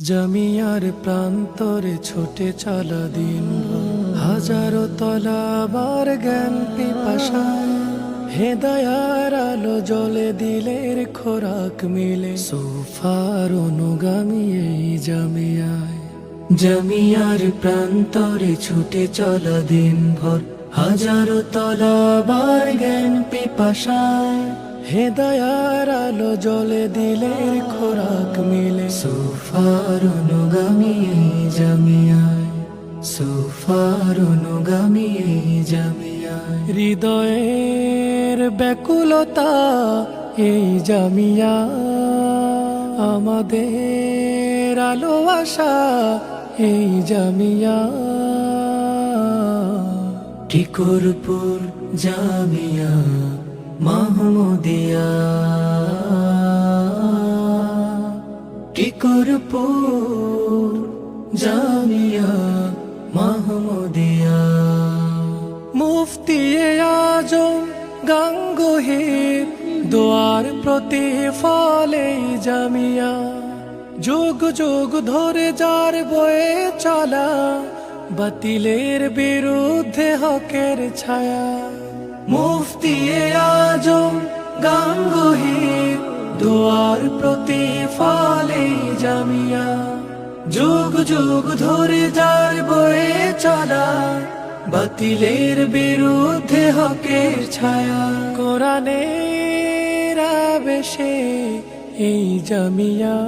জামিয়ার প্রান্তরে ছোটে চলা দিন হাজারো তলাবার জ্ঞান পিপাসায় হেদায়ার আলো জলে দিলের খোরাক মিলে। সোফার অনুগামী এই জামিয়ায়। জামিয়ার প্রান্তরে ছুটে চলা দিন ভর। হাজারো তলাবার জ্ঞান পিপাসায় হেদায়ার আলো জলে দিলের খোরাক মিলে। সোফার অনুগামী জামিয়ায় সোফার অনুগামী জামিয়ায়। হৃদয়ের ব্যাকুলতা এই জামিয়া। আমাদের আলো আশা এই জামিয়া। টিকুরপুর জামিয়া। মাহমুদিয়া। টিকুরপুর জামিয়া মাহমুদিয়া। মুফতি আজম গাঙ্গুহির দোয়ার প্রতি ফলে জামিয়া। যুগ যুগ ধরে যার বয়ে চলা, বাতিলের বিরুদ্ধে হকের ছায়া। মুফতি আজম গাঙ্গুহির দোয়ার প্রতি ফলে জামিয়া। যুগ যুগ ধরে যার বয়ে চলা, বাতিলের বিরুদ্ধে হকের ছায়া। কোরআনের আবেশে এই জামিয়া,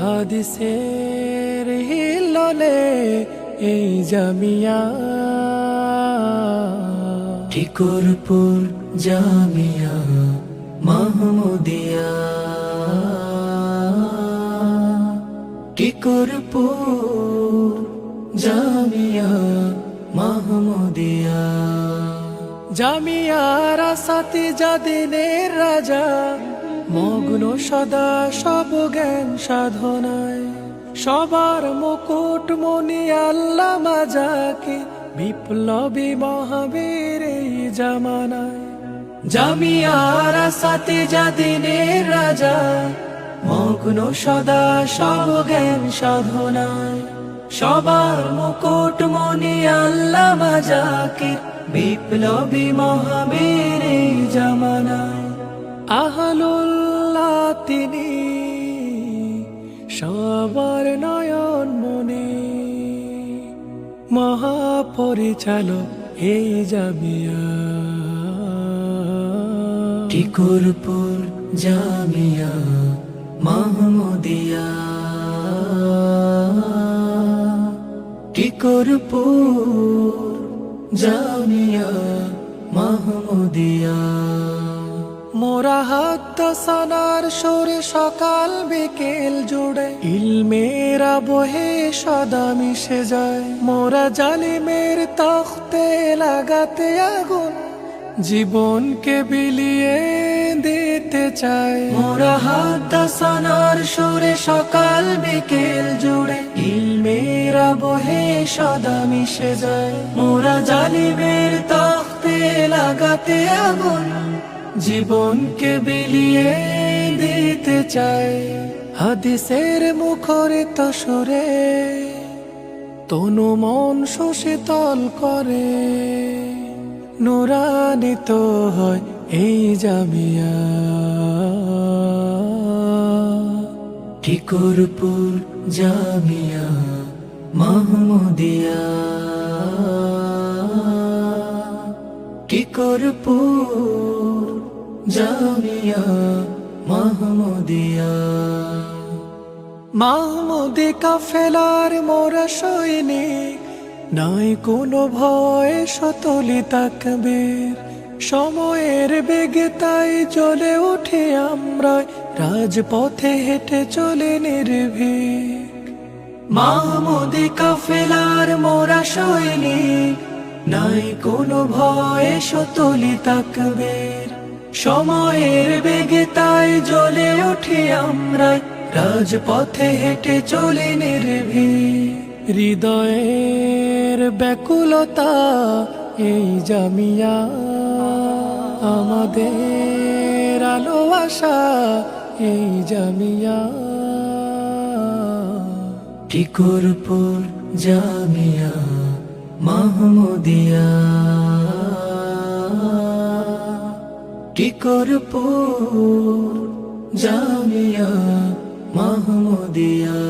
হাদিসের হিললে এই জামিয়া। ঠিকুরপুর জামিয়া মাহমুদিয়া। টিকুরপুর জামিয়া মাহমুদিয়া। জামিয়ার সাথে জাদিনের রাজা, মগ্ন সদা সব জ্ঞান সাধনায়। সবার মুকুট মনি আল্লাহ মাজাকে বিপ্লবী মহাবীর এই জামানায়। জামিয়ার সাথে জাদিনের রাজা, মগ্ন সদা সব জ্ঞান সাধনায়। সবার মুকুট মনি আল্লাহ মাজাকে বিপ্লবী মহাবীর এই জামানায়। আহলুল্লাহ মহাপরিচালক এই জামিয়া। টিকুরপুর জামিয়া মাহমুদিয়া। টিকুরপুর জামিয়া মাহমুদিয়া। মোরা হাত সানার সুরে সকাল বিকেল জুড়ে। ইলমেরা বহে সদা মিশে যায়। মোরা জালিমের তখতে লাগাতে আগুন জীবনকে বিলিয়ে দিতে চায় মোরা হাত সানার সুরে সকাল বিকেল জুড়ে। ইলমেরা বহে সদা মিশে যায়। মোরা জালিমের তখতে লাগাতে আগুন জীবনকে বিলিয়ে দিতে চায়। হাদিসের মুখরিত সুরে তনু মন সুশীতল করে। নুরানিত হয় এই জামিয়া। ঠিকুরপুর জামিয়া মাহমুদিয়া? টিকুরপুর জামিয়া মাহমুদিয়া। মাহমুদি কাফেলার মোরা সৈনিক, নাই কোনো ভয় সতলি তাকবীর। সময়ের বেগে তাই চলে উঠে আমরা, রাজপথে হেঁটে চলে নির্ভীক। মাহমুদি কাফেলার মোরা সৈনিক, নাই কোনো ভয়ে সতলি তাকবীর। সময়ের বেগে তাই জ্বলে উঠি আমরা। রাজপথে হেঁটে চলে নির্ভীক। হৃদয়ের ব্যাকুলতা এই জামিয়া। আমাদের আলো আশা এই জামিয়া। টিকুরপুর জামিয়া মাহমুদিয়া। টিকরপুর জামিয়া মাহমুদিয়া।